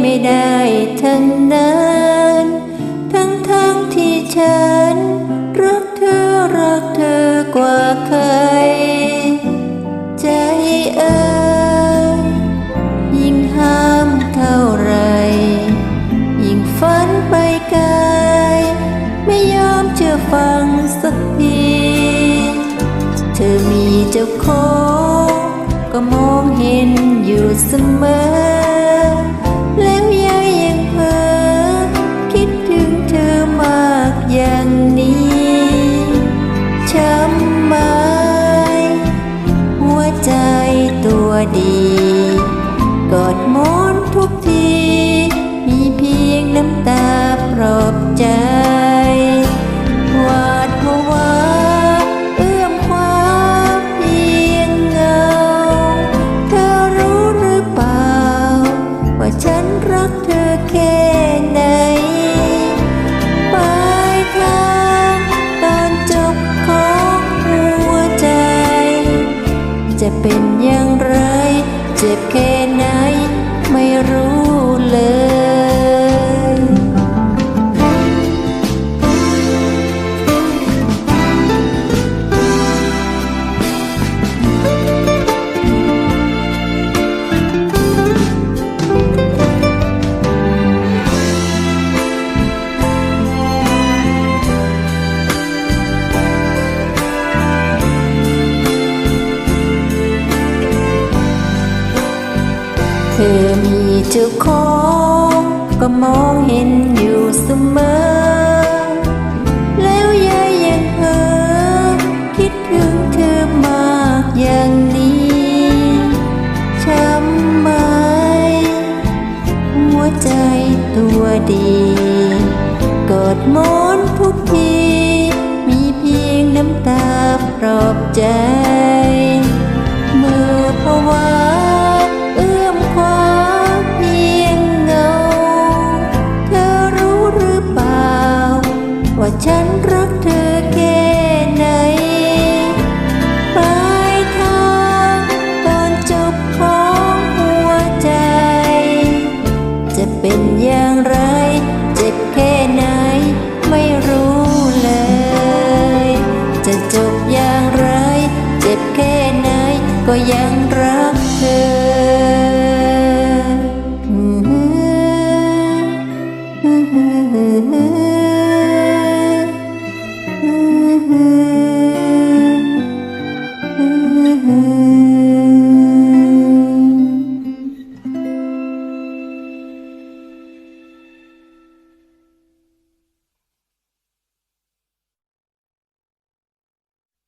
ไม่ได้ทั้งนั้นทั้งทั้งที่ฉัน รักเธอรักเธอกว่าใคร ใจเอ่ยยิ่งห้ามเท่าไร ยิ่งฝันไปไกลไม่ยอมเชื่อฟังสักทีเธอมีเจ้าของก็มองเห็นอยู่เสมอ ดีกอดมอนทุกที มีเพียงน้ำตาปลอบใจหวาดผวาเอื้อมคว้าเพียงเงา เธอรู้หรือเปล่า ว่าฉันรักเธอแค่ไหนปลายทางตอนจบของหัวใจ จะเป็นย่าง เธอมีเจ้าของก็มองเห็นอยู่เสมอ แล้วยายยังเพ้อคิดถึงเธอมากอย่างนี้ช้ำไหมหัวใจตัวดีกอดมอนทุกที มีเพียงน้ำตาปลอบใจ เป็นอย่างไร